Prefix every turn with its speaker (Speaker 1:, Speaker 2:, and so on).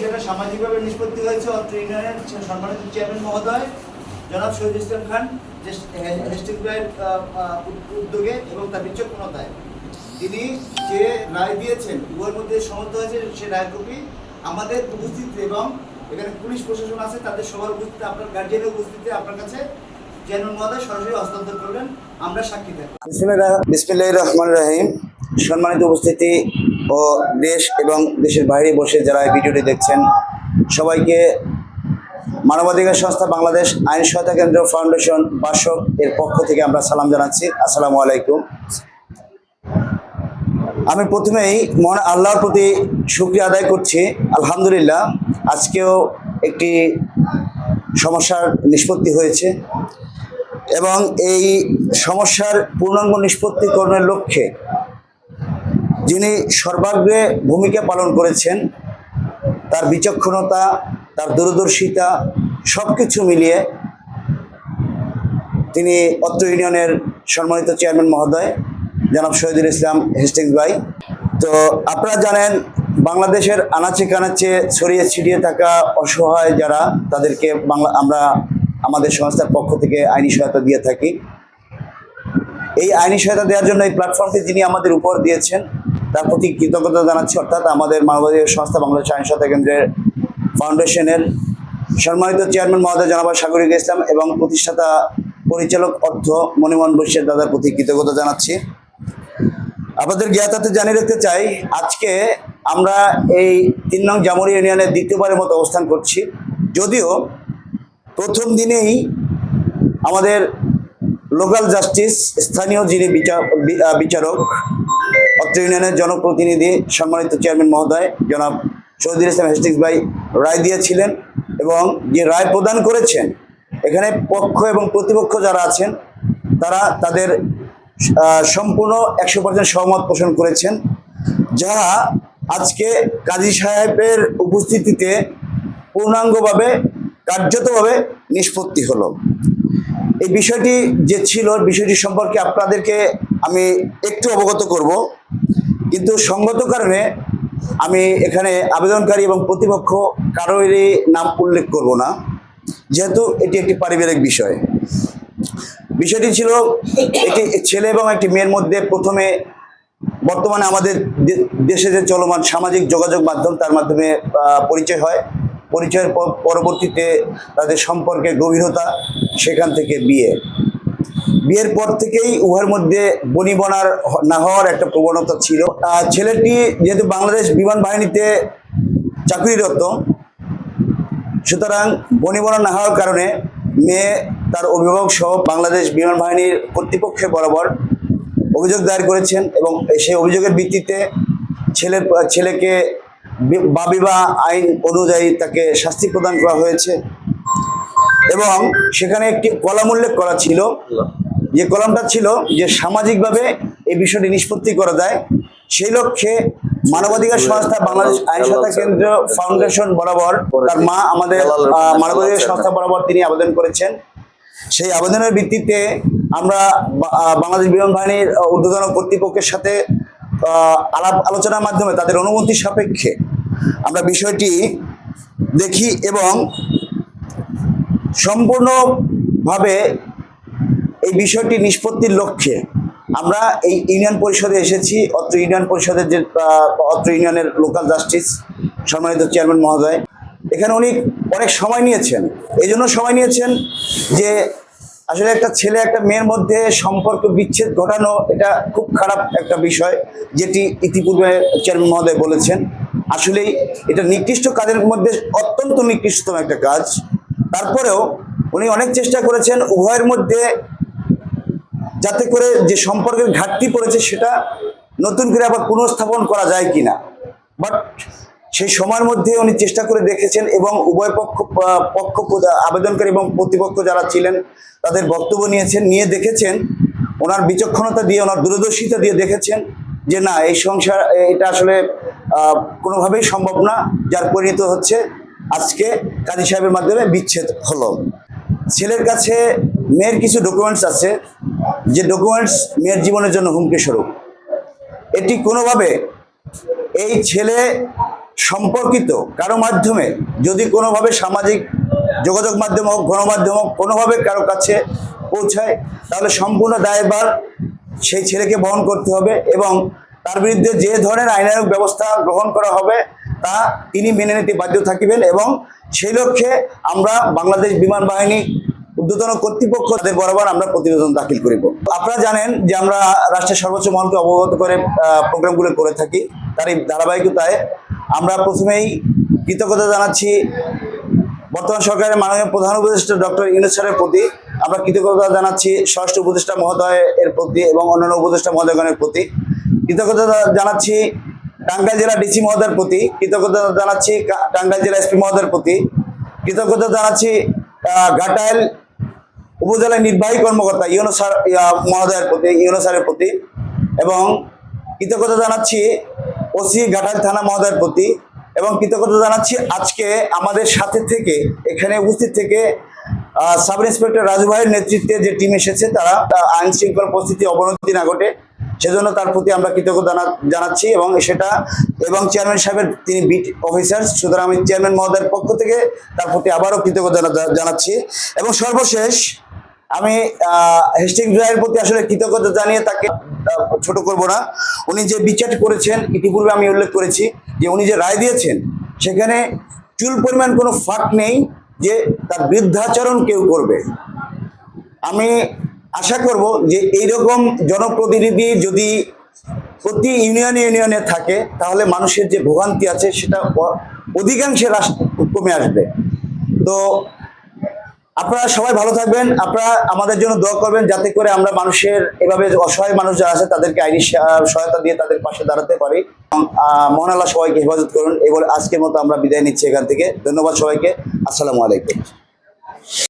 Speaker 1: বিষয়টা সামাজিকভাবে নিষ্পত্তি হয়েছে অত্র ইউনিয়নের সম্মানিত চেয়ারম্যান মহোদয়, জনাব শহীদ ইসলাম খান উদ্যোগে এবং তার বিচক্ষণতায়। তিনি যে রায় দিয়েছেন, উভয়ের মধ্যে সমর্থ হয়েছে সে রায়ের কপি আমাদের উপস্থিতিতে এবং এখানে পুলিশ প্রশাসন আছে, তাদের সবার উপস্থিতিতে আপনার গার্জিয়ানের উপস্থিতিতে আপনার কাছে। চেয়ারম্যান মহোদয়, সরাসরি হস্তান্তর করবেন। আমরা সাক্ষী থাকব। রহমান রহিম। সম্মানিত উপস্থিতি ও দেশ এবং দেশের বাইরে বসে যারা এই ভিডিওটি দেখছেন, সবাইকে মানবাধিকার সংস্থা বাংলাদেশ আইন সহায়তা কেন্দ্র ফাউন্ডেশন বাসক এর পক্ষ থেকে আমরা সালাম জানাচ্ছি। আসসালামু আলাইকুম। আমি প্রথমেই মহান আল্লাহর প্রতি শুক্রিয়া আদায় করছি। আলহামদুলিল্লাহ, আজকেও একটি সমস্যার নিষ্পত্তি হয়েছে এবং এই সমস্যার পূর্ণাঙ্গ নিষ্পত্তিকরণের লক্ষ্যে যিনি সর্বাগ্রে ভূমিকা পালন করেছেন, তার বিচক্ষণতা, তার দূরদর্শিতা সব কিছু মিলিয়ে তিনি অত্র ইউনিয়নের সম্মানিত চেয়ারম্যান মহোদয়, জনাব শহীদুল ইসলাম হেস্টিংস ভাই। তো আপনারা জানেন, বাংলাদেশের আনাচে কানাচে ছড়িয়ে ছিটিয়ে থাকা অসহায় যারা, তাদেরকে বাংলা, আমরা আমাদের সংস্থার পক্ষ থেকে আইনি সহায়তা দিয়ে থাকি। এই আইনি সহায়তা দেওয়ার জন্য এই প্ল্যাটফর্মটি যিনি আমাদের উপর দিয়েছেন তার প্রতি কৃতজ্ঞতা জানাচ্ছি, অর্থাৎ আমাদের মানবাধিকার সংস্থা বাংলাদেশ আইন সহায়তা কেন্দ্রের ফাউন্ডেশনের সম্মানিত চেয়ারম্যান মহোদয় জনাবা সাগরিক ইসলাম এবং প্রতিষ্ঠাতা পরিচালক অর্থ মণিমোহন বৈশ্যের দাদার প্রতি কৃতজ্ঞতা জানাচ্ছি। আপনাদের জ্ঞাতাতে জানিয়ে রাখতে চাই, আজকে আমরা এই তিন নং জামুরি ইউনিয়নের দ্বিতীয়বারের মতো অবস্থান করছি। যদিও প্রথম দিনেই আমাদের লোকাল জাস্টিস, স্থানীয় যিনি বিচার বিচারক অত্র ইউনিয়নের জনপ্রতিনিধি সম্মানিত চেয়ারম্যান মহোদয় জনাব শহীদুল ইসলাম হেস্টিংস ভাই রায় দিয়েছিলেন এবং যে রায় প্রদান করেছেন, এখানে পক্ষ এবং প্রতিপক্ষ যারা আছেন, তারা তাদের সম্পূর্ণ একশো পার্সেন্ট সহমত পোষণ করেছেন। যারা আজকে কাজী সাহেবের উপস্থিতিতে পূর্ণাঙ্গভাবে, কার্যতভাবে নিষ্পত্তি হলো। এই বিষয়টি যে ছিল, বিষয়টি সম্পর্কে আপনাদেরকে আমি একটু অবগত করব। কিন্তু সঙ্গত কারণে আমি এখানে আবেদনকারী এবং প্রতিপক্ষ কারোরই নাম উল্লেখ করব না, যেহেতু এটি একটি পারিবারিক বিষয়। বিষয়টি ছিল এটি ছেলে এবং একটি মেয়ের মধ্যে প্রথমে বর্তমানে আমাদের দেশে যে চলমান সামাজিক যোগাযোগ মাধ্যম, তার মাধ্যমে পরিচয় হয়। পরিচয়ের পরবর্তীতে তাদের সম্পর্কের গভীরতা, সেখান থেকে বিয়ে। বিয়ের পর থেকেই উহার মধ্যে বনিবনার না হওয়ার একটা প্রবণতা ছিল। ছেলেটি যেহেতু বাংলাদেশ বিমান বাহিনীতে চাকরিরত, সুতরাং বনিবনা না হওয়ার কারণে মেয়ে তার অভিভাবক সহ বাংলাদেশ বিমান বাহিনীর কর্তৃপক্ষের বরাবর অভিযোগ দায়ের করেছেন এবং সেই অভিযোগের ভিত্তিতে ছেলের, ছেলেকে বা বিবাহ আইন অনুযায়ী তাকে শাস্তি প্রদান করা হয়েছে। এবং সেখানে একটি কলাম উল্লেখ করা ছিল। যে কলামটা ছিল যে সামাজিকভাবে এই বিষয়টি নিষ্পত্তি করা যায়। সেই লক্ষ্যে মানবাধিকার সংস্থা, বাংলাদেশ আইন সহায়তা কেন্দ্র ফাউন্ডেশন বরাবর তার মা আমাদের মানবাধিকার সংস্থা বরাবর তিনি আবেদন করেছেন। সেই আবেদনের ভিত্তিতে আমরা বাংলাদেশ বিমান বাহিনীর ঊর্ধ্বতন কর্তৃপক্ষের সাথে আলাপ আলোচনার মাধ্যমে তাদের অনুমতি সাপেক্ষে আমরা বিষয়টি দেখি এবং সম্পূর্ণভাবে এই বিষয়টি নিষ্পত্তির লক্ষ্যে। আমরা এই ইউনিয়ন পরিষদে এসেছি, অত্র ইউনিয়ন পরিষদের যে অত্র ইউনিয়নের লোকাল জাস্টিস, সম্মানিত চেয়ারম্যান মহোদয়, এখানে উনি অনেক সময় নিয়েছেন। এই জন্য সময় নিয়েছেন যে আসলে একটা ছেলে, একটা মেয়ের মধ্যে সম্পর্ক বিচ্ছেদ ঘটানো এটা খুব খারাপ একটা বিষয়, যেটি ইতিপূর্বে চেয়ারম্যান মহোদয় বলেছেন। আসলেই এটা নিকৃষ্ট কাজের মধ্যে অত্যন্ত নিকৃষ্টতম একটা কাজ। তারপরেও উনি অনেক চেষ্টা করেছেন উভয়ের মধ্যে যাতে করে যে সম্পর্কের ঘাটতি পড়েছে সেটা নতুন করে আবার পুনঃস্থাপন করা যায় কিনা। বাট সেই সময়ের মধ্যে উনি চেষ্টা করে দেখেছেন এবং উভয় পক্ষ পক্ষ আবেদনকারী এবং প্রতিপক্ষ যারা ছিলেন তাদের বক্তব্য নিয়েছেন, নিয়ে দেখেছেন। ওনার বিচক্ষণতা দিয়ে, ওনার দূরদর্শিতা দিয়ে দেখেছেন যে না, এই সংসার, এটা আসলে কোনোভাবেই সম্ভব না, যার পরিণত হচ্ছে। আজকে কাজী সাহেবের মাধ্যমে বিচ্ছেদ হলো। ছেলের কাছে মেয়ের কিছু ডকুমেন্টস আছে, যে ডকুমেন্টস মেয়ের জীবনের জন্য হুমকি স্বরূপ। এটি কোনোভাবে এই ছেলে সম্পর্কিত কারও মাধ্যমে, যদি কোনোভাবে সামাজিক যোগাযোগ মাধ্যম হোক, গণমাধ্যম হোক, কোনোভাবে কারও কাছে পৌঁছায়, তাহলে সম্পূর্ণ দায়ভার সেই ছেলেকে বহন করতে হবে এবং তার বিরুদ্ধে যে ধরনের আইনানুক ব্যবস্থা গ্রহণ করা হবে তা তিনি মেনে নিতে বাধ্য থাকিবেন এবং সেই লক্ষ্যে আমরা বাংলাদেশ বিমান বাহিনী ঊর্ধ্বতন কর্তৃপক্ষ তাদের বরাবর আমরা প্রতিবেদন দাখিল করিব। আপনারা জানেন যে আমরা রাষ্ট্রের সর্বোচ্চ মহলকে অবগত করে প্রোগ্রামগুলো করে থাকি। তার এই ধারাবাহিকতায় আমরা প্রথমেই কৃতজ্ঞতা জানাচ্ছি বর্তমান সরকারের মাননীয় প্রধান উপদেষ্টা ডক্টর ইউনুস স্যারের প্রতি। আমরা কৃতজ্ঞতা জানাচ্ছি স্বরাষ্ট্র উপদেষ্টা মহোদয় এর প্রতি এবং অন্যান্য উপদেষ্টা মহোদয়গণের প্রতি। কৃতজ্ঞতা জানাচ্ছি টাঙ্গাইল জেলা ডিসি মহোদয়ের প্রতি কৃতজ্ঞতা জানাচ্ছি টাঙ্গাইল জেলা এসপি মহোদয়ের প্রতি। কৃতজ্ঞতা জানাচ্ছি ঘাটাইল উপজেলা নির্বাহী কর্মকর্তা ইউনো ইয়া, মহোদয়ের প্রতি ইউনো স্যারের প্রতি এবং কৃতজ্ঞতা জানাচ্ছি ওসি ঘাটাইল থানা মহোদয়ের প্রতি এবং কৃতজ্ঞতা জানাচ্ছি আজকে আমাদের সাথে থেকে এখানে উপস্থিত থেকে সাব ইন্সপেক্টর রাজু ভাইয়ের নেতৃত্বে যে টিম এসেছে তারা আইন শৃঙ্খলা পরিস্থিতি অবনতি না ঘটে সেজন্য তার প্রতি আমরা কৃতজ্ঞতা জানা- জানাচ্ছি এবং সেটা এবং চেয়ারম্যান সাহেবের তিনি বিট অফিসার সুতরাং আমি চেয়ারম্যান মহোদয়ের পক্ষ থেকে তার প্রতি আবারও কৃতজ্ঞতা জানা- জানাচ্ছি। এবং সর্বশেষ আমি হেস্টিং ড্রাইয়ের প্রতি আসলে কৃতজ্ঞতা জানিয়ে তাকে ছোট করব না। উনি যে বিচারটি করেছেন, ইতিপূর্বে আমি উল্লেখ করেছি যে উনি যে রায় দিয়েছেন, সেখানে চুল পরিমাণ কোনো ফাঁক নেই যে তার বৃদ্ধাচরণ কেউ করবে। আমি আশা করব যে এইরকম জনপ্রতিনিধি যদি প্রতি ইউনিয়নে ইউনিয়নে থাকে, তাহলে মানুষের যে ভোগান্তি আছে সেটা অধিকাংশে কমে আসবে। তো আপনারা সবাই ভালো থাকবেন। আপনারা আমাদের জন্য দোয়া করবেন যাতে করে আমরা মানুষের এভাবে অসহায় মানুষ যারা আছে, তাদেরকে আইনি সহায়তা দিয়ে তাদের পাশে দাঁড়াতে পারি। মহান আল্লাহ সবাইকে হেফাজত করুন। এবার আজকের মতো আমরা বিদায় নিচ্ছি এখান থেকে। ধন্যবাদ সবাইকে। আসসালামু আলাইকুম।